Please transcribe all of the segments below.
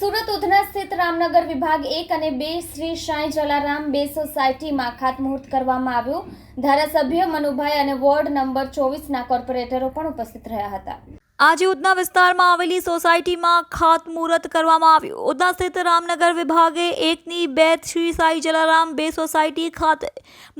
સુરત ઉધના સ્થિત રામનગર વિભાગ એક અને બે શ્રી સાંઈ જલારામ બે સોસાયટીમાં ખાતમુહૂર્ત કરવામાં આવ્યું. ધારાસભ્ય મનુભાઈ અને વોર્ડ નંબર ચોવીસના કોર્પોરેટરો પણ ઉપસ્થિત રહ્યા હતા. આજે ઉધના વિસ્તારમાં આવેલી સોસાયટીમાં ખાતમુહૂર્ત કરવામાં આવ્યું. ઉધના સ્થિત રામનગર વિભાગે એકની બે શ્રી સાઈ જલારામ બે સોસાયટી ખાતે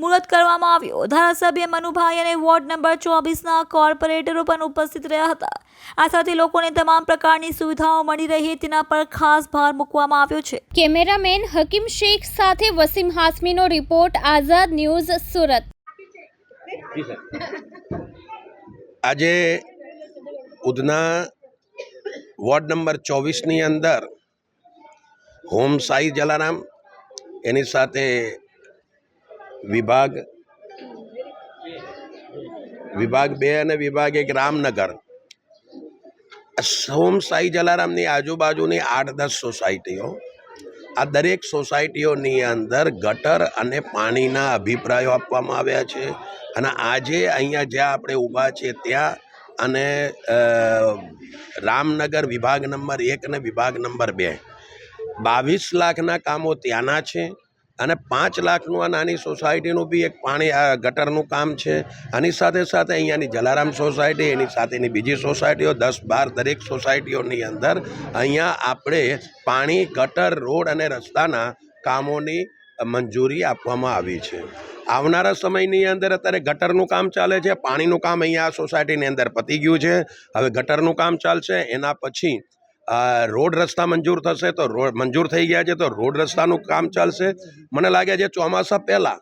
મુહૂર્ત કરવામાં આવ્યું. ધારાસભ્ય મનુભાઈ અને વોર્ડ નંબર ચોવીસના કોર્પોરેટરો પણ ઉપસ્થિત રહ્યા હતા. આ સાથે લોકોને તમામ પ્રકારની સુવિધાઓ મળી રહે તેના પર ખાસ ભાર મૂકવામાં આવ્યો છે. કેમેરામેન હકીમ શેખ સાથે વસીમ હાસમીનો રિપોર્ટ આઝાદ ન્યૂઝ સુરત. આજે ઉધના વોર્ડ નંબર ચોવીસની અંદર હોમ સાઈ જલારામ, એની સાથે વિભાગ વિભાગ બે અને વિભાગ એક રામનગર. હોમ સાઈ જલારામની આજુબાજુની આઠ દસ સોસાયટીઓ, આ દરેક સોસાયટીઓની અંદર ગટર અને પાણીના અભિપ્રાયો આપવામાં આવ્યા છે. અને આજે અહીંયા જ્યાં આપણે ઊભા છીએ ત્યાં અને રામનગર વિભાગ નંબર એક અને વિભાગ નંબર બે. બાવીસ લાખના કામો ત્યાંના છે અને પાંચ લાખનું આ નાની સોસાયટીનું બી એક પાણી આ ગટરનું કામ છે. આની સાથે સાથે અહીંયાની જલારામ સોસાયટી, એની સાથેની બીજી સોસાયટીઓ, દસ બાર દરેક સોસાયટીઓની અંદર અહીંયા આપણે પાણી, ગટર, રોડ અને રસ્તાના કામોની મંજૂરી આપવામાં આવી છે. આવનારા સમયની અંદર અત્યારે ગટરનું કામ ચાલે છે, પાણીનું કામ અહીંયા સોસાયટીની અંદર પતી ગયું છે. હવે ગટરનું કામ ચાલશે, એના પછી રોડ રસ્તા મંજૂર થશે તો રોડ મંજૂર થઈ ગયા છે તો રોડ રસ્તાનું કામ ચાલશે. મને લાગે છે ચોમાસા પહેલાં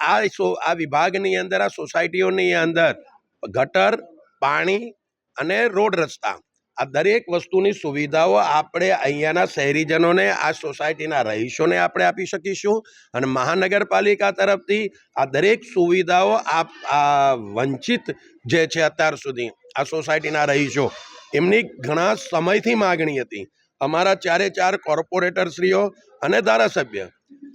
આ સો, આ વિભાગની અંદર, આ સોસાયટીઓની અંદર ગટર, પાણી અને રોડ રસ્તા આ દરેક વસ્તુની સુવિધાઓ આપણે અહીંયાના શહેરીજનોને, આ સોસાયટીના રહીશોને આપણે આપી શકીશું અને મહાનગરપાલિકા તરફથી આ દરેક સુવિધાઓ આપ, આ વંચિત જે છે અત્યાર સુધી આ સોસાયટીના રહીશો, એમની ઘણા સમયથી માગણી હતી. અમારા ચારે ચાર કોર્પોરેટરશ્રીઓ અને ધારાસભ્ય,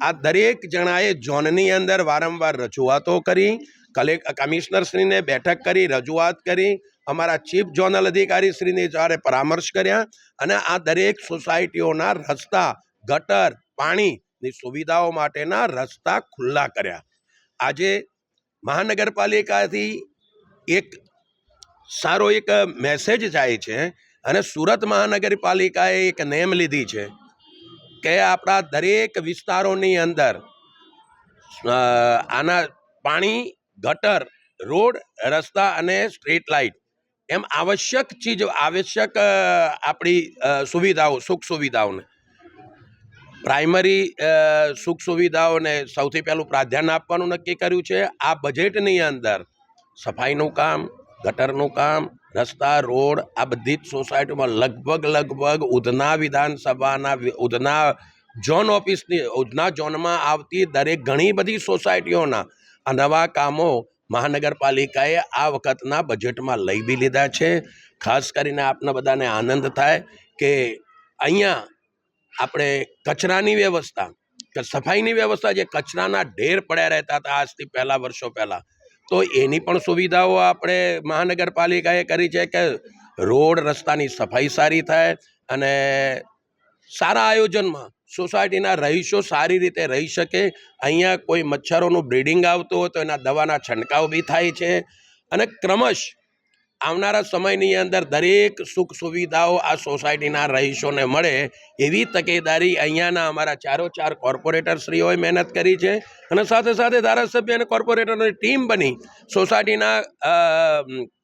આ દરેક જણાએ ઝોનની અંદર વારંવાર રજૂઆતો કરી, કલેક, કમિશનરશ્રીને બેઠક કરી, રજૂઆત કરી અમારા ચીફ ઝોનલ અધિકારીશ્રીને જ્યારે પરામર્શ કર્યા અને આ દરેક સોસાયટીઓના રસ્તા, ગટર, પાણીની સુવિધાઓ માટેના રસ્તા ખુલ્લા કર્યા. આજે મહાનગરપાલિકાથી એક સારો એક મેસેજ જાય છે અને સુરત મહાનગરપાલિકાએ એક નેમ લીધી છે કે આપણા દરેક વિસ્તારોની અંદર આના પાણી, ગટર, રોડ, રસ્તા અને સ્ટ્રીટ લાઇટ એમ આવશ્યક ચીજ, આવશ્યક આપણી સુવિધાઓ, સુખ સુવિધાઓને. પ્રાઇમરી સુખ સુવિધાઓને સૌથી પહેલું પ્રાધાન્ય આપવાનું નક્કી કર્યું છે, આ બજેટની અંદર સફાઈનું કામ, ગટરનું કામ, રસ્તા, રોડ, આ બધી જ સોસાયટીમાં લગભગ લગભગ ઉધના વિધાનસભાના ઉધના ઝોન ઓફિસની, ઉધના ઝોનમાં આવતી દરેક ઘણી બધી સોસાયટીઓના આ નવા કામો મહાનગરપાલિકાએ આ વખતના બજેટમાં લઈ બી લીધા છે. ખાસ કરીને આપને બધાને આનંદ થાય કે અહીંયા આપણે કચરાની વ્યવસ્થા કે સફાઈની વ્યવસ્થા જે કચરાના ઢેર પડ્યા રહેતા હતા આજથી પહેલાં વર્ષો પહેલાં, તો એની પણ સુવિધાઓ આપણે મહાનગરપાલિકાએ કરી છે કે રોડ રસ્તાની સફાઈ સારી થાય અને સારા આયોજનમાં સોસાયટીના રહીશો સારી રીતે રહી શકે. અહીંયા કોઈ મચ્છરોનું બ્રીડિંગ આવતું હોય તો એના દવાના છંટકાવ બી થાય છે. અને ક્રમશ આવનારા સમયની અંદર દરેક સુખ સુવિધાઓ આ સોસાયટીના રહીશોને મળે એવી તકેદારી અહીંયાના અમારા ચારો ચાર કોર્પોરેટરશ્રીઓએ મહેનત કરી છે. અને સાથે સાથે ધારાસભ્ય અને કોર્પોરેટરની ટીમ બની સોસાયટીના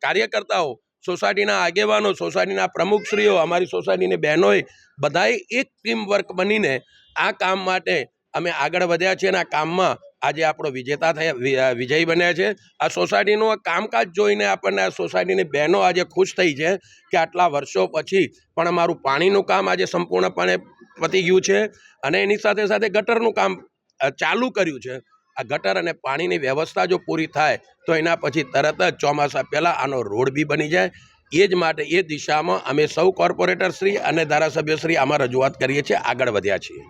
કાર્યકર્તાઓ સોસાયટીના આગેવાનો, સોસાયટીના પ્રમુખશ્રીઓ, અમારી સોસાયટીની બહેનોએ બધાએ એક ટીમ વર્ક બનીને આ કામ માટે અમે આગળ વધ્યા છીએ અને આ કામમાં આજે આપણો વિજેતા થયા વિજય બન્યા છે. આ સોસાયટીનું કામકાજ જોઈને આપણને આ સોસાયટીની બહેનો આજે ખુશ થઈ છે કે આટલા વર્ષો પછી પણ અમારું પાણીનું કામ આજે સંપૂર્ણપણે પતી ગયું છે અને એની સાથે સાથે ગટરનું કામ ચાલુ કર્યું છે. આ ગટર અને પાણીની વ્યવસ્થા જો પૂરી થાય, તો એના પછી તરત જ ચોમાસા પહેલાં આનો રોડ બી બની જાય. એ જ માટે એ દિશામાં અમે સૌ કોર્પોરેટરશ્રી અને ધારાસભ્યશ્રી આમાં રજૂઆત કરીએ છીએ. આગળ વધ્યા છીએ.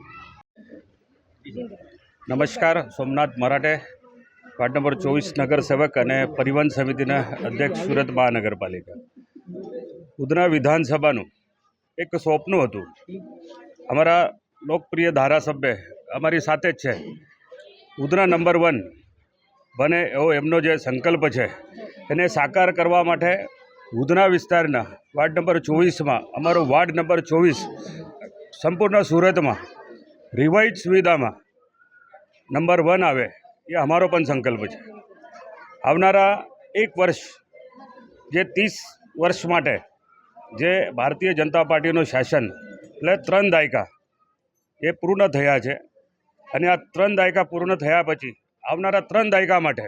નમસ્કાર, સોમનાથ મરાઠે, વાર્ડ નંબર ચોવીસ નગરસેવક અને પરિવહન સમિતિના અધ્યક્ષ સુરત મહાનગરપાલિકા. ઉધના વિધાનસભાનું એક સ્વપ્ન હતું. અમારા લોકપ્રિય ધારાસભ્ય અમારી સાથે જ છે. ઉધના નંબર વન બને એવો એમનો જે સંકલ્પ છે, એને સાકાર કરવા માટે ઉધના વિસ્તારના વાર્ડ નંબર ચોવીસમાં, અમારો વાર્ડ નંબર ચોવીસ, સંપૂર્ણ સુરતમાં, રિવાઇઝ સુવિધામાં નંબર વન આવે, એ અમારો પણ સંકલ્પ છે. આવનારા એક વર્ષ, જે ત્રીસ વર્ષ માટે જે ભારતીય જનતા પાર્ટીનું શાસન, એટલે ત્રણ દાયકા, એ પૂર્ણ થયા છે. અને આ ત્રણ દાયકા પૂર્ણ થયા પછી આવનારા ત્રણ દાયકા માટે,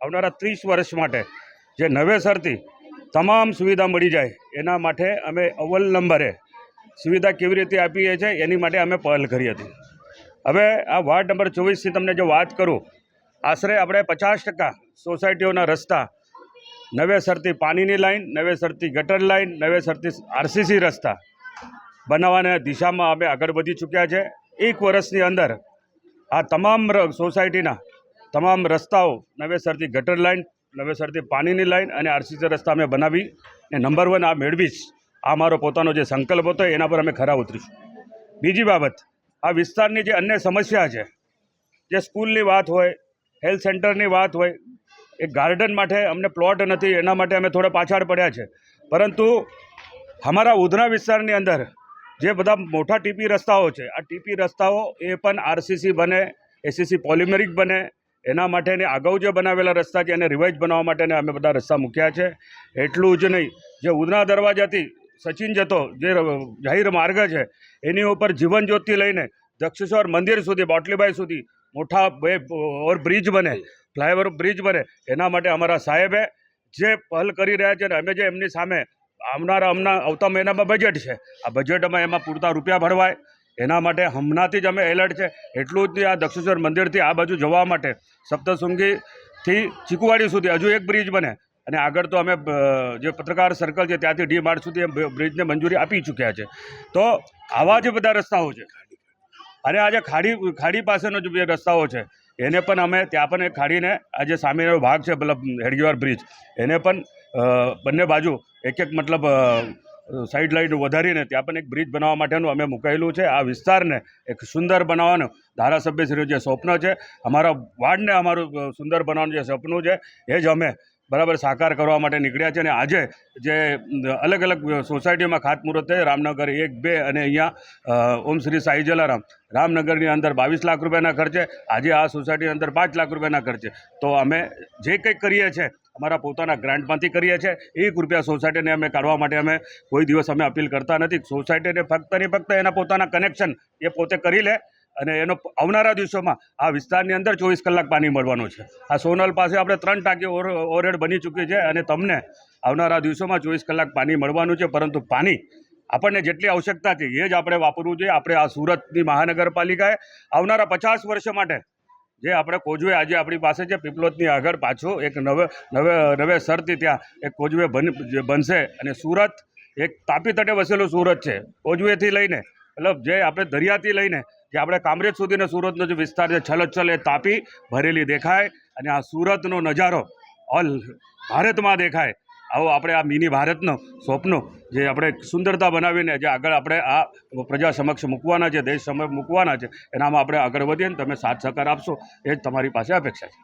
આવનારા ત્રીસ વર્ષ માટે જે નવેસરથી તમામ સુવિધા મળી જાય, એના માટે અમે અવ્વલ નંબરે સુવિધા કેવી રીતે આપીએ છીએ એની માટે અમે પહેલ કરી હતી. હવે આ વાર્ડ નંબર ચોવીસથી તમને જો વાત કરું, આશરે આપણે પચાસ ટકા સોસાયટીઓના રસ્તા નવેસરથી પાણીની લાઈન, નવેસરથી ગટર લાઈન, નવેસરથી આરસીસી રસ્તા બનાવવાના દિશામાં અમે આગળ વધી ચૂક્યા છે. એક વર્ષની અંદર આ તમામ સોસાયટીના તમામ રસ્તાઓ નવેસરથી ગટર લાઈન, નવેસરથી પાણીની લાઈન અને આરસીસી રસ્તા અમે બનાવી ને નંબર વન આ મેળવીશ આ મારો પોતાનો જે સંકલ્પ હતો એના પર અમે ખરા ઉતરીશું. બીજી બાબત, આ વિસ્તારની જે અન્ય સમસ્યા છે, જે સ્કૂલની વાત હોય, હેલ્થ સેન્ટરની વાત હોય, એ ગાર્ડન માટે અમને પ્લોટ નથી, એના માટે અમે થોડા પાછળ પડ્યા છે. પરંતુ અમારા ઉધના વિસ્તારની અંદર જે બધા મોટા ટીપી રસ્તાઓ છે, આ ટીપી રસ્તાઓ એ પણ આરસીસી બને, એસીસી પોલિમેરિક બને, એના માટેની અગાઉ જે બનાવેલા રસ્તા છે એને રિવાઇઝ બનાવવા માટેને અમે બધા રસ્તા મૂક્યા છે. એટલું જ નહીં, જે ઉધના દરવાજાથી સચિન જતો, જે જાહેર માર્ગ છે, એની ઉપર જીવન જ્યોતિ લઈને દક્ષેશ્વર મંદિર સુધી, બોટલીબાઈ સુધી મોટા બે ઓર બ્રિજ બને, ફ્લાયઓવર બ્રિજ બને, એના માટે અમારા સાહેબે જે પહેલ કરી રહ્યા છે અને અમે જે એમની સામે આવનારા હમણાં આવતા મહિનામાં બજેટ છે. આ બજેટમાં એમાં પૂરતા રૂપિયા ભરવાય. એના માટે હમણાંથી જ અમે એલર્ટ છે. એટલું જ આ દક્ષેશ્વર મંદિરથી આ બાજુ જવા માટે સપ્તશૃંગીથી ચીકુવાડી સુધી હજુ એક બ્રિજ બને. અને આગળ તો અમે જે પત્રકાર સર્કલ છે ત્યાંથી ડી માર્ટ સુધી બ્રિજને મંજૂરી આપી ચૂક્યા છે. તો આવા જે બધા રસ્તાઓ છે. અને આજે ખાડી ખાડી પાસેનો જે રસ્તાઓ છે. એને પણ અમે ત્યાં પણ એક ખાડીને આ જે સામેનો ભાગ છે, મતલબ હેડગેવાર બ્રિજ, એને પણ બંને બાજુ એક એક મતલબ સાઇડ લાઈન વધારીને ત્યાં પણ એક બ્રિજ બનાવવા માટેનું અમે મુકાયેલું છે. આ વિસ્તારને એક સુંદર બનાવવાનું ધારાસભ્યશ્રીનું જે સ્વપ્ન છે, અમારા વાર્ડને અમારું સુંદર બનાવવાનું જે સપનું છે, એ જ અમે બરાબર સાકાર કરવા માટે નીકળ્યા છે અને આજે જે અલગ અલગ સોસાયટીમાં ખાતમુહૂર્ત થયું, રામનગર એક, બે અને અહીંયા ઓમ શ્રી સાઈ જલારામ. રામનગરની અંદર બાવીસ લાખ રૂપિયાના ખર્ચે, આજે આ સોસાયટીની અંદર પાંચ લાખ રૂપિયાના ખર્ચે. તો અમે જે કંઈક કરીએ છીએ અમારા પોતાના ગ્રાન્ટમાંથી કરીએ છીએ એક રૂપિયા સોસાયટીને અમે કાઢવા માટે અમે કોઈ દિવસ અમે અપીલ કરતા નથી. સોસાયટીને ફક્ત ને ફક્ત એના પોતાના કનેક્શન એ પોતે કરી લે અને એનો આવનારા દિવસોમાં આ વિસ્તારની અંદર ચોવીસ કલાક પાણી મળવાનું છે. આ સોનલ પાસે આપણે ત્રણ ટાંકી ઓર ઓરેડ બની ચૂકી છે અને તમને આવનારા દિવસોમાં ચોવીસ કલાક પાણી મળવાનું છે, પરંતુ પાણી આપણને જેટલી આવશ્યકતા છે એ જ આપણે વાપરવું જોઈએ. આપણે આ સુરતની મહાનગરપાલિકાએ આવનારા પચાસ વર્ષ માટે જે આપણે કોજવે આજે આપણી પાસે છે પીપલોદની આગળ પાછું એક નવે નવે નવે સરથી ત્યાં એક કોજવે બન બનશે અને સુરત એક તાપી તટે વસેલું સુરત છે. કોજવેથી લઈને, મતલબ જે આપણે દરિયાથી લઈને જે આપણે કામરેજ સુધીનો સુરતનો જે વિસ્તાર છે, છલોછલ એ તાપી ભરેલી દેખાય અને આ સુરતનો નજારો ઓલ ભારતમાં દેખાય. આવો આપણે આ મિની ભારતનો સ્વપ્નો જે આપણે સુંદરતા બનાવીને જે આગળ આપણે આ પ્રજા સમક્ષ મૂકવાના છે, દેશ સમક્ષ મૂકવાના છે, એનામાં આપણે આગળ વધીએ ને તમે સાથ સહકાર આપશો, એ જ તમારી પાસે અપેક્ષા છે.